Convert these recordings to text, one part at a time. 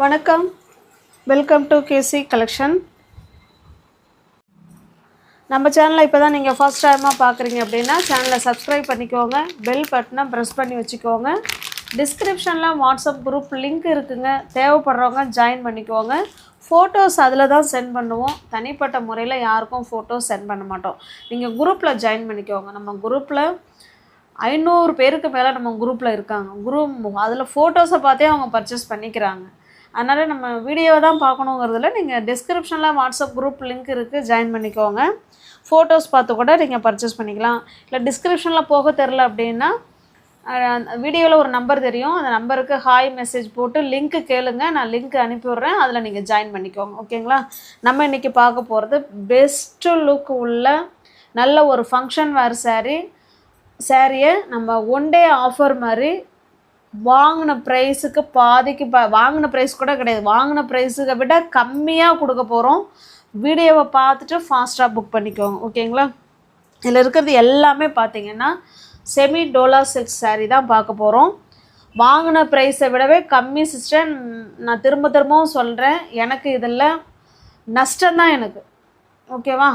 வணக்கம். Welcome to KC collection நம்ம சேனலை இப்போ தான் நீங்கள் ஃபர்ஸ்ட் டைமாக பார்க்குறீங்க அப்படின்னா சேனலை சப்ஸ்கிரைப் பண்ணிக்கோங்க. பெல் பட்டனை ப்ரெஸ் பண்ணி வச்சுக்கோங்க. டிஸ்கிரிப்ஷனில் வாட்ஸ்அப் குரூப் லிங்க் இருக்குங்க. தேவைப்படுறவங்க ஜாயின் பண்ணிக்கோங்க. ஃபோட்டோஸ் அதில் தான் சென்ட் பண்ணுவோம். தனிப்பட்ட முறையில் யாருக்கும் ஃபோட்டோஸ் சென்ட் பண்ண மாட்டோம். நீங்கள் குரூப்பில் ஜாயின் பண்ணிக்கோங்க. நம்ம குரூப்பில் ஐநூறு பேருக்கு மேலே நம்ம குரூப்பில் இருக்காங்க. குரூப் அதில் ஃபோட்டோஸை பார்த்தே அவங்க பர்ச்சேஸ் பண்ணிக்கிறாங்க. அதனால் நம்ம வீடியோவை தான் பார்க்கணுங்கிறதுல நீங்கள் டிஸ்கிரிப்ஷனில் வாட்ஸ்அப் குரூப் லிங்க் இருக்குது ஜாயின் பண்ணிக்கோங்க. ஃபோட்டோஸ் பார்த்து கூட நீங்கள் பர்ச்சேஸ் பண்ணிக்கலாம். இல்லை டிஸ்கிரிப்ஷனில் போக தெரில அப்படின்னா வீடியோவில் ஒரு நம்பர் தெரியும். அந்த நம்பருக்கு ஹாய் மெசேஜ் போட்டு லிங்க்கு கேளுங்க. நான் லிங்க் அனுப்பிவிட்றேன் அதில் நீங்கள் ஜாயின் பண்ணிக்கோங்க. ஓகேங்களா நம்ம இன்றைக்கி பார்க்க போகிறது பெஸ்ட்டு லுக் உள்ள நல்ல ஒரு ஃபங்க்ஷன் வேர் சாரீ சாரியை நம்ம ஒன் டே ஆஃபர் மாதிரி வாங்கின ப்ரைஸுக்கு பாதிக்கு ப வாங்கின ப்ரைஸ் கூட கிடையாது. வாங்கின ப்ரைஸுக்கு விட கம்மியாக கொடுக்க போகிறோம் வீடியோவை பார்த்துட்டு ஃபாஸ்ட்டாக புக் பண்ணிக்கோங்க. ஓகேங்களா இதில் இருக்கிறது எல்லாமே பார்த்தீங்கன்னா செமி டோலா சில்க் சாரீ தான் பார்க்க போகிறோம் வாங்கின ப்ரைஸை விடவே கம்மி சிஸ்டர் நான் திரும்ப திரும்பவும் சொல்கிறேன் எனக்கு இதில் நஷ்டம்தான் எனக்கு. ஓகேவா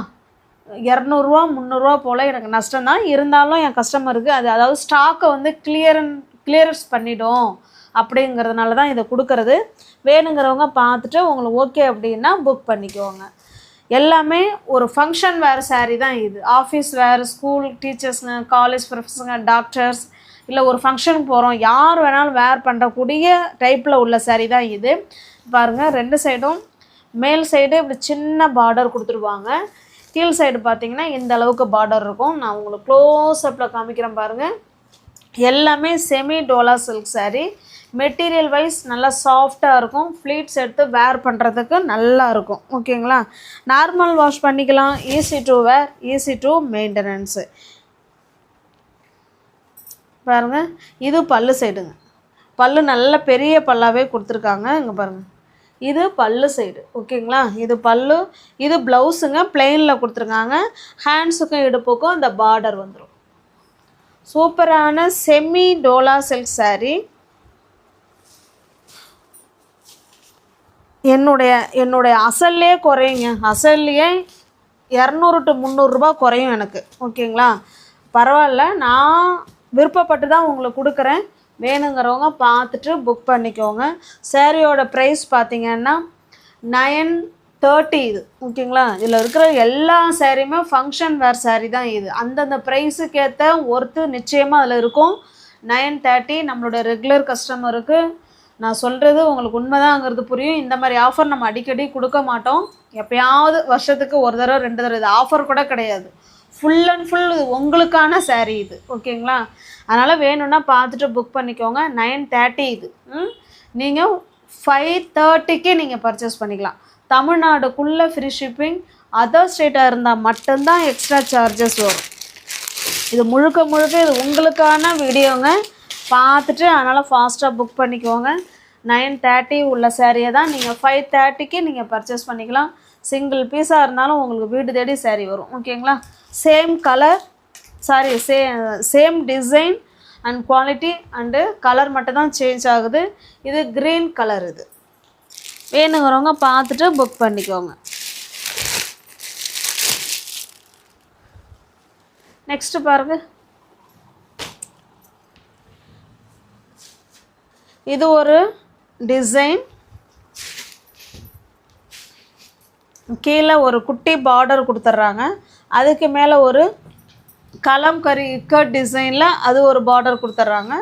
இரநூறுவா முந்நூறுரூவா போல் எனக்கு நஷ்டம் தான். இருந்தாலும் என் கஸ்டமருக்கு அது அதாவது ஸ்டாக்கை வந்து கிளியரன் கிளியரன்ஸ் பண்ணிடும் அப்படிங்கிறதுனால தான் இதை கொடுக்கறது. வேணுங்கிறவங்க பார்த்துட்டு உங்களுக்கு ஓகே அப்படின்னா புக் பண்ணிக்கோங்க. எல்லாமே ஒரு ஃபங்க்ஷன் வேறு சாரீ தான் இது. ஆஃபீஸ் வேறு ஸ்கூல் டீச்சர்ஸுங்க காலேஜ் ப்ரொஃபஸருங்க டாக்டர்ஸ் இல்லை ஒரு ஃபங்க்ஷனுக்கு போகிறோம் யார் வேணாலும் வேர் பண்ணுறக்கூடிய டைப்பில் உள்ள சாரீ தான் இது. பாருங்கள் ரெண்டு சைடும் மேல் சைடு இப்படி சின்ன பார்டர் கொடுத்துருவாங்க. கீழ் சைடு பார்த்தீங்கன்னா இந்த அளவுக்கு பார்டர் இருக்கும். நான் உங்களுக்கு க்ளோஸ் அப்பில் காமிக்கிறேன் பாருங்கள் எல்லாமே semi dola silk sari material wise நல்லா சாஃப்டாக இருக்கும். ஃப்ளீட்ஸ் எடுத்து வேர் பண்ணுறதுக்கு நல்லா இருக்கும். ஓகேங்களா நார்மல் வாஷ் பண்ணிக்கலாம். Easy to wear easy to maintenance பாருங்க. இது பல்லு சைடுங்க பல்லு நல்ல பெரிய பல்லாகவே கொடுத்துருக்காங்க. இங்கே பாருங்கள் இது பல்லு சைடு ஓகேங்களா இது பல்லு இது ப்ளவுஸுங்க பிளெயினில் கொடுத்துருக்காங்க. ஹேண்ட்ஸுக்கும் இடுப்புக்கும் இந்த பார்டர் வந்துடும் சூப்பரான செமி டோலா சில்க் சாரீ என்னுடைய என்னுடைய அசல்லே குறையுங்க. அசல்லையே இரநூறு டு முந்நூறுரூபா குறையும் எனக்கு. ஓகேங்களா? பரவாயில்ல. நான் விருப்பப்பட்டு தான் உங்களுக்கு கொடுக்குறேன். வேணுங்கிறவங்க பார்த்துட்டு புக் பண்ணிக்கோங்க. சேரீயோட ப்ரைஸ் பார்த்திங்கன்னா நயன் தேர்ட்டி இது ஓகேங்களா? இதில் இருக்கிற எல்லா சேரீயுமே ஃபங்க்ஷன் வேர் சாரீ தான் இது. அந்தந்த ப்ரைஸுக்கேற்ற ஒர்த்து நிச்சயமாக அதில் இருக்கும். நைன் தேர்ட்டி நம்மளோட ரெகுலர் கஸ்டமருக்கு நான் சொல்கிறது உங்களுக்கு உண்மைதாங்கிறது புரியும். இந்த மாதிரி ஆஃபர் நம்ம அடிக்கடி கொடுக்க மாட்டோம். எப்பயாவது வருஷத்துக்கு ஒரு தடவை ரெண்டு தடவை இது ஆஃபர் கூட கிடையாது. ஃபுல் அண்ட் ஃபுல் இது உங்களுக்கான சேரீ இது ஓகேங்களா? அதனால் வேணும்னா பார்த்துட்டு புக் பண்ணிக்கோங்க. நைன் தேர்ட்டி இது. ம்? நீங்கள் ஃபைவ் தேர்ட்டிக்கு நீங்கள் பர்ச்சேஸ் பண்ணிக்கலாம். தமிழ்நாடுக்குள்ளே ஃப்ரீ ஷிப்பிங் அதர் ஸ்டேட்டாக இருந்தால் மட்டும்தான் எக்ஸ்ட்ரா சார்ஜஸ் வரும். இது முழுக்க முழுக்க இது உங்களுக்கான வீடியோங்க. பார்த்துட்டு அதனால் ஃபாஸ்ட்டாக புக் பண்ணிக்கோங்க. நைன் தேர்ட்டி உள்ள சேரீயை தான் நீங்கள் ஃபைவ் தேர்ட்டிக்கு நீங்கள் பர்ச்சேஸ் பண்ணிக்கலாம். சிங்கிள் பீஸாக இருந்தாலும் உங்களுக்கு வீடு தேடி சேரீ வரும். ஓகேங்களா? Same colour sorry say same design and quality and colour மட்டும் தான் சேஞ்ச் ஆகுது. இது க்ரீன் கலர் இது. வேணுங்கிறவங்க பார்த்துட்டு புக் பண்ணிக்கோங்க. நெக்ஸ்ட்டு பாருங்கள் இது ஒரு டிசைன் கீழே ஒரு குட்டி பார்டர் கொடுத்துட்றாங்க. அதுக்கு மேலே ஒரு களம் கறி கட் டிசைனில் அது ஒரு பார்டர் கொடுத்துட்றாங்க.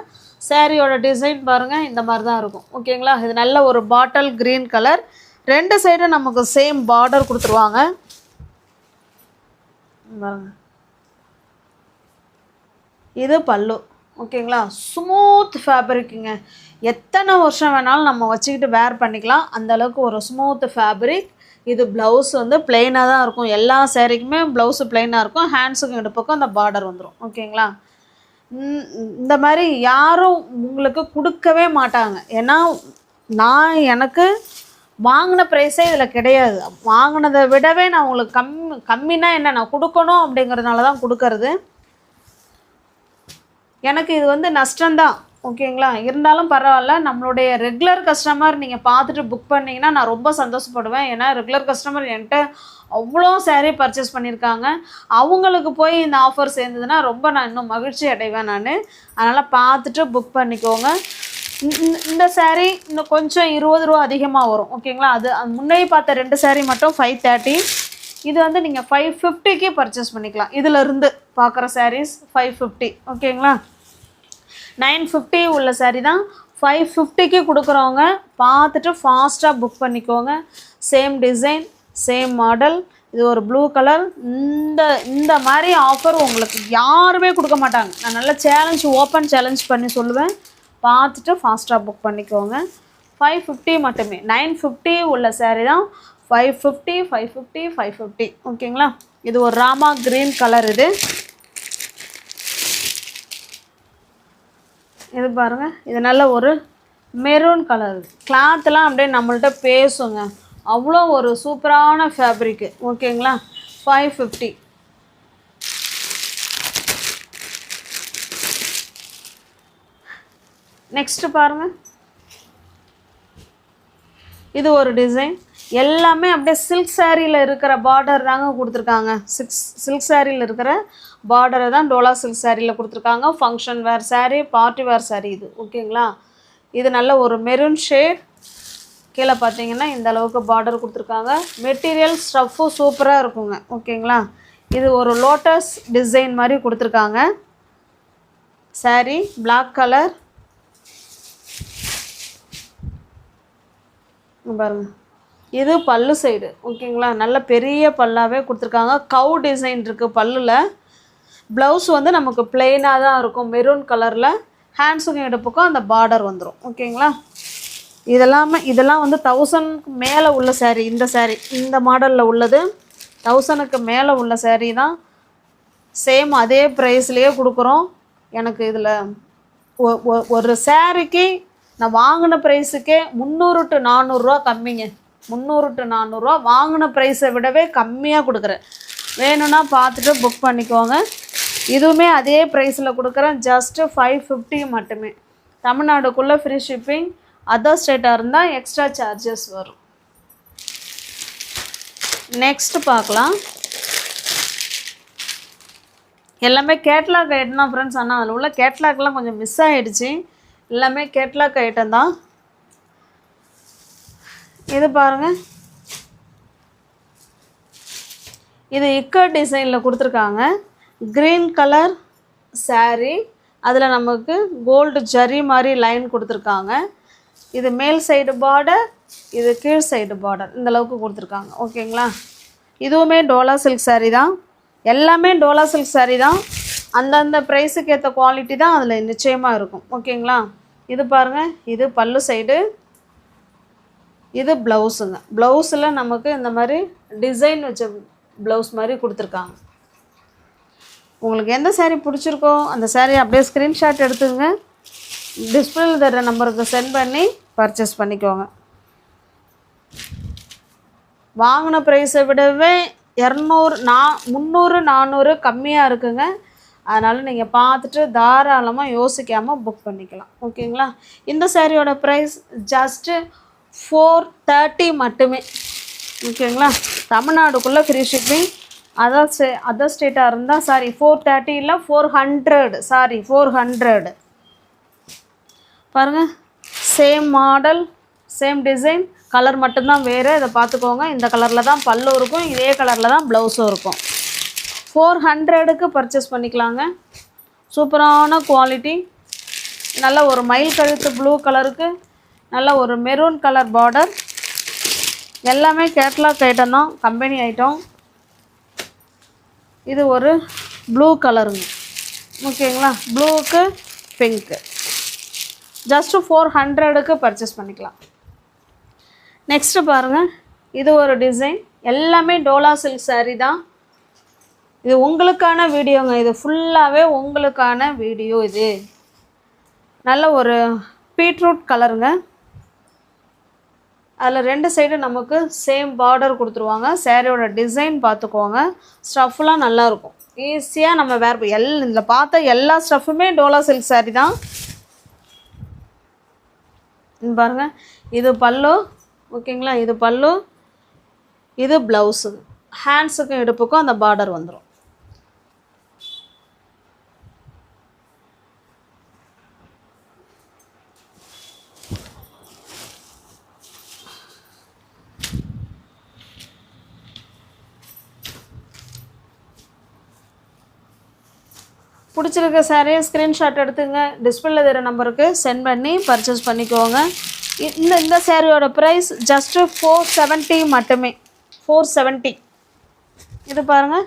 சாரியோட டிசைன் பாருங்கள் இந்த மாதிரி தான் இருக்கும் ஓகேங்களா இது நல்ல ஒரு பாட்டில் க்ரீன் கலர் ரெண்டு சைடும் நமக்கு சேம் பார்டர் கொடுத்துருவாங்க. பாருங்க. இது பல்லு. ஓகேங்களா ஸ்மூத் ஃபேப்ரிக்குங்க எத்தனை வருஷம் வேணாலும் நம்ம வச்சுக்கிட்டு வேர் பண்ணிக்கலாம். அந்தளவுக்கு ஒரு ஸ்மூத் ஃபேப்ரிக் இது ப்ளவுஸ் வந்து பிளெயினாக தான் இருக்கும். எல்லா சேரீக்குமே ப்ளவுஸு பிளெயினாக இருக்கும். ஹேண்ட்ஸுக்கும் இடுப்புக்கும் அந்த பார்டர் வந்துடும் ஓகேங்களா இந்த மாதிரி யாரும் உங்களுக்கு கொடுக்கவே மாட்டாங்க. ஏன்னா நான் எனக்கு வாங்கின ப்ரைஸே இதில் கிடையாது. வாங்கினதை விடவே நான் உங்களுக்கு கம்மி கம்மினா என்ன? நான் கொடுக்கணும் அப்படிங்கிறதுனால தான் கொடுக்கறது. எனக்கு இது வந்து நஷ்டம்தான். ஓகேங்களா? இருந்தாலும் பரவாயில்ல. நம்மளுடைய ரெகுலர் கஸ்டமர் நீங்கள் பார்த்துட்டு புக் பண்ணிங்கன்னா நான் ரொம்ப சந்தோஷப்படுவேன். ஏன்னா ரெகுலர் கஸ்டமர் என்கிட்ட அவ்வளோ சேரீ பர்ச்சேஸ் பண்ணியிருக்காங்க. அவங்களுக்கு போய் இந்த ஆஃபர் சேர்ந்ததுன்னா ரொம்ப நான் இன்னும் மகிழ்ச்சி அடைவேன் நான். அதனால் பார்த்துட்டு புக் பண்ணிக்கோங்க. இந்த- சேரீ இன்னும் கொஞ்சம் இருபது ரூபா அதிகமாக வரும். ஓகேங்களா? அது முன்னே பார்த்த ரெண்டு சேரீ மட்டும் ஃபைவ் தேர்ட்டி இது வந்து நீங்கள் ஃபைவ் ஃபிஃப்டிக்கு பர்ச்சேஸ் பண்ணிக்கலாம். இதிலிருந்து பார்க்குற சாரீஸ் ஃபைவ் ஃபிஃப்டி ஓகேங்களா? நைன் ஃபிஃப்டி உள்ள சாரீ தான். ஃபைவ் ஃபிஃப்டிக்கு கொடுக்குறவங்க பார்த்துட்டு ஃபாஸ்ட்டாக புக் பண்ணிக்கோங்க. சேம் டிசைன் சேம் மாடல் இது ஒரு ப்ளூ கலர் இந்த இந்த மாதிரி ஆஃபர் உங்களுக்கு யாருமே கொடுக்க மாட்டாங்க. நான் நல்லா சேலஞ்ச் ஓப்பன் சேலஞ்ச் பண்ணி சொல்லுவேன். பார்த்துட்டு ஃபாஸ்ட்டாக புக் பண்ணிக்கோங்க. ஃபைவ் ஃபிஃப்டி மட்டுமே. நைன் ஃபிஃப்டி உள்ள சேரீ தான். Five fifty five fifty five fifty ஓகேங்களா இது ஒரு ராமா க்ரீன் கலர் இது. இது பாருங்கள் இது நல்ல ஒரு மெரூன் கலர் கிளாத்லாம் அப்படியே நம்மள்ட்ட பேசுங்க. அவ்வளோ ஒரு சூப்பரான ஃபேப்ரிக்கு ஓகேங்களா ஃபைவ் ஃபிஃப்டி நெக்ஸ்ட்டு பாருங்கள் இது ஒரு டிசைன் எல்லாமே அப்படியே சில்க் சாரியில் இருக்கிற பார்டர் தாங்க கொடுத்துருக்காங்க. சிக்ஸ் சில்க் சாரியில் இருக்கிற பார்டரை தான் டோலா சில்க் சாரியில் கொடுத்துருக்காங்க. Function wear sari party wear sari இது. ஓகேங்களா இது நல்ல ஒரு மெரூன் ஷேட் கீழே பார்த்தீங்கன்னா இந்த அளவுக்கு பார்டர் கொடுத்துருக்காங்க. மெட்டீரியல் ஸ்டஃப்பும் சூப்பராக இருக்குங்க. ஓகேங்களா இது ஒரு லோட்டஸ் டிசைன் மாதிரி கொடுத்துருக்காங்க. Saree பிளாக் கலர் பாருங்கள் இது பல்லு சைடு ஓகேங்களா? நல்ல பெரிய பல்லாகவே கொடுத்துருக்காங்க. கவு டிசைன் இருக்குது பல்லில். ப்ளவுஸ் வந்து நமக்கு பிளெயினாக தான் இருக்கும். மெரூன் கலரில் ஹேண்ட்ஸுங்க எடுப்புக்கும் அந்த பார்டர் வந்துடும் ஓகேங்களா? இதெல்லாமே இதெல்லாம் வந்து தௌசண்ட்க்கு மேலே உள்ள சேரீ இந்த சேரீ இந்த மாடலில் உள்ளது. தௌசணுக்கு மேலே உள்ள சேரீ தான். சேம் அதே ப்ரைஸ்லேயே கொடுக்குறோம். எனக்கு இதில் ஒரு சேரீக்கு நான் வாங்கின ப்ரைஸுக்கே முந்நூறு டு நானூறுரூவா கம்மிங்க. முந்நூறு டு நானூறுரூவா வாங்கின ப்ரைஸை விடவே கம்மியாக கொடுக்குறேன். வேணும்னா பார்த்துட்டு புக் பண்ணிக்கோங்க. இதுவுமே அதே ப்ரைஸில் கொடுக்குறேன். ஜஸ்ட்டு ஃபைவ் ஃபிஃப்டி மட்டுமே. தமிழ்நாடுக்குள்ளே ஃப்ரீ ஷிப்பிங் அதர் ஸ்டேட்டாக இருந்தால் எக்ஸ்ட்ரா சார்ஜஸ் வரும். நெக்ஸ்ட் பார்க்கலாம். எல்லாமே கேட்லாக் ஐட்டம் தான் ஃப்ரெண்ட்ஸ் ஆனால் அதில் உள்ள கேட்லாக்லாம் கொஞ்சம் மிஸ் ஆகிடுச்சு எல்லாமே கேட்லாக் ஐட்டம் தான். இது பாருங்க. இது இக்கட் டிசைனில் கொடுத்துருக்காங்க. க்ரீன் கலர் சாரீ அதில் நமக்கு கோல்டு ஜரி மாதிரி லைன் கொடுத்துருக்காங்க. இது மேல் சைடு பார்டர் இது கீழ் சைடு பார்டர் இந்த அளவுக்கு கொடுத்துருக்காங்க. ஓகேங்களா இதுவுமே டோலா சில்க் சாரீ தான். எல்லாமே டோலா சில்க் சாரீ தான். அந்தந்த ப்ரைஸுக்கு ஏற்ற குவாலிட்டி தான் அதில் நிச்சயமாக இருக்கும். ஓகேங்களா இது பாருங்கள் இது பல்லு சைடு இது ப்ளவுஸுங்க ப்ளவுஸில் நமக்கு இந்த மாதிரி டிசைன் வச்ச ப்ளவுஸ் மாதிரி கொடுத்துருக்காங்க. உங்களுக்கு எந்த சேரீ பிடிச்சிருக்கோ அந்த saree அப்படியே ஸ்க்ரீன்ஷாட் எடுத்துங்க டிஸ்பிளேல தர நம்பருக்கு சென்ட் பண்ணி பர்ச்சேஸ் பண்ணிக்கோங்க. வாங்கின ப்ரைஸை விடவே இரநூறு நா முந்நூறு நானூறு கம்மியாக இருக்குங்க. அதனால் நீங்கள் பார்த்துட்டு தாராளமாக யோசிக்காமல் புக் பண்ணிக்கலாம். ஓகேங்களா இந்த சாரியோட ப்ரைஸ் ஜஸ்ட்டு ஃபோர் தேர்ட்டி மட்டுமே. ஓகேங்களா? தமிழ்நாடுக்குள்ளே free shipping other stay other ஸ்டேட்டாக இருந்தால் சாரி ஃபோர் தேர்ட்டி இல்லை four hundred sorry four hundred பாருங்கள் same model same design colour மட்டும்தான் வேறு. இதை பார்த்துக்கோங்க. இந்த கலரில் தான் பல்லும் இருக்கும். இதே கலரில் தான் ப்ளவுஸும் இருக்கும். ஃபோர் ஹண்ட்ரடுக்கு பர்ச்சேஸ் பண்ணிக்கலாங்க. சூப்பரான குவாலிட்டி நல்ல ஒரு மயில் கழுத்து ப்ளூ கலருக்கு நல்ல ஒரு மெரூன் கலர் பார்டர் எல்லாமே கேட்லாக் ஐட்டம் தான் கம்பெனி ஐட்டம் இது ஒரு ப்ளூ கலருங்க ஓகேங்களா? ப்ளூவுக்கு பிங்க்கு ஜஸ்ட்டு ஃபோர் ஹண்ட்ரடுக்கு பர்ச்சேஸ் பண்ணிக்கலாம். நெக்ஸ்ட்டு பாருங்கள் இது ஒரு டிசைன் எல்லாமே டோலா சில்க் saree தான். இது உங்களுக்கான வீடியோங்க. இது ஃபுல்லாகவே உங்களுக்கான வீடியோ இது. நல்ல ஒரு பீட்ரூட் கலருங்க அதில் ரெண்டு சைடும் நமக்கு சேம் பார்டர் கொடுத்துருவாங்க. சேரீயோட டிசைன் பார்த்துக்குவாங்க ஸ்டஃப்லாம் நல்லாயிருக்கும் ஈஸியாக நம்ம வேர் எல் இதில் பார்த்த எல்லா ஸ்டஃப்புமே டோலா சில்க் saree தான். பாருங்கள் இது பல்லு. ஓகேங்களா? இது பல்லு. இது ப்ளவுஸு ஹேண்ட்ஸுக்கும் இடுப்புக்கும் அந்த பார்டர் வந்துடும் பிடிச்சிருக்க சாரியை ஸ்க்ரீன்ஷாட் எடுத்துங்க. டிஸ்பிளே தர நம்பருக்கு சென்ட் பண்ணி பர்ச்சேஸ் பண்ணிக்கோங்க. இந்த இந்த சாரியோட ப்ரைஸ் ஜஸ்ட்டு ஃபோர் செவன்ட்டி மட்டுமே. ஃபோர் செவன்ட்டி இது பாருங்க.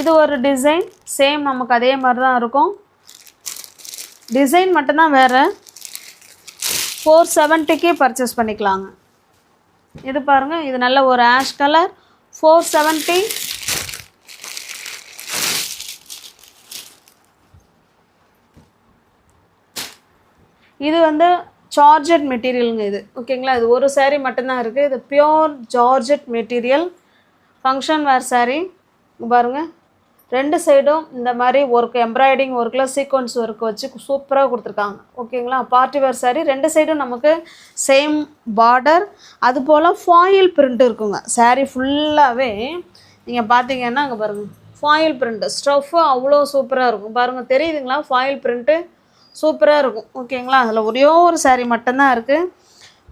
இது ஒரு டிசைன் சேம் நமக்கு அதே மாதிரி தான் இருக்கும். டிசைன் மட்டும்தான் வேறு. ஃபோர் செவன்ட்டிக்கே பர்ச்சேஸ் பண்ணிக்கலாங்க. இது பாருங்கள் இது நல்ல ஒரு ஆஷ் கலர் ஃபோர் செவன்ட்டி இது வந்து ஜார்ஜெட் மெட்டீரியலுங்க இது. ஓகேங்களா இது ஒரு சேரீ மட்டும்தான் இருக்குது இது pure georgette material function wear sari பாருங்கள் ரெண்டு சைடும் இந்த மாதிரி ஒர்க் எம்ப்ராய்டிங் ஒர்க்கில் சீக்வன்ஸ் ஒர்க் வச்சு சூப்பராக கொடுத்துருக்காங்க. ஓகேங்களா பார்ட்டி வேர் சாரீ ரெண்டு சைடும் நமக்கு சேம் பார்டர் அது போல் ஃபாயில் பிரிண்ட் இருக்குங்க. சாரீ ஃபுல்லாகவே நீங்கள் பார்த்தீங்கன்னா அங்கே பாருங்கள் ஃபாயில் பிரிண்ட்டு ஸ்டஃப்பு அவ்வளோ சூப்பராக இருக்கும். பாருங்கள் தெரியுதுங்களா? ஃபாயில் பிரிண்ட்டு சூப்பராக இருக்கும். ஓகேங்களா அதில் ஒரே ஒரு சாரீ மட்டும்தான் இருக்குது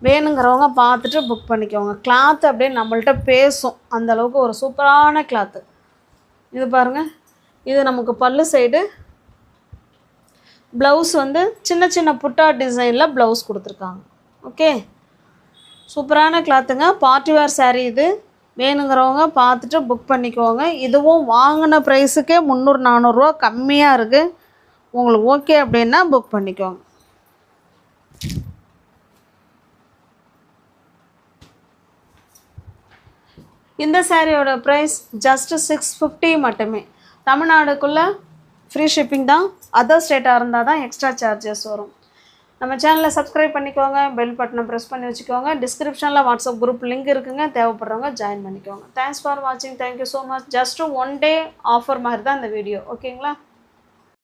வேணுங்கிறவங்க பார்த்துட்டு புக் பண்ணிக்கோங்க. கிளாத் அப்படியே நம்மள்ட்ட பேசும். அந்தளவுக்கு ஒரு சூப்பரான கிளாத்து இது பாருங்கள் இது நமக்கு பல்லு சைடு ப்ளவுஸ் வந்து சின்ன சின்ன புட்டா டிசைனில் ப்ளவுஸ் கொடுத்துருக்காங்க. ஓகே சூப்பரான கிளாத்துங்க பார்ட்டி வேர் சாரீ இது. வேணுங்கிறவங்க பார்த்துட்டு புக் பண்ணிக்கோங்க. இதுவும் வாங்கின ப்ரைஸுக்கே முந்நூறு நானூறுரூவா கம்மியாக இருக்குது உங்களுக்கு ஓகே அப்படின்னா புக் பண்ணிக்கோங்க. இந்த சாரியோட ப்ரைஸ் ஜஸ்ட்டு சிக்ஸ் ஃபிஃப்டி மட்டுமே. தமிழ்நாடுக்குள்ளே ஃப்ரீ ஷிப்பிங் தான். அதர் ஸ்டேட்டாக இருந்தால் தான் எக்ஸ்ட்ரா சார்ஜஸ் வரும். நம்ம சேனலை சப்ஸ்கிரைப் பண்ணிக்கோங்க. பெல் பட்டனை ப்ரெஸ் பண்ணி வச்சுக்கோங்க. டிஸ்கிரிப்ஷனில் வாட்ஸ்அப் குரூப் லிங்க் இருக்குங்க. தேவைப்படுறவங்க ஜாயின் பண்ணிக்கோங்க. தேங்க்ஸ் ஃபார் வாட்சிங் thank you so much just one day offer மாதிரி தான் இந்த வீடியோ ஓகேங்களா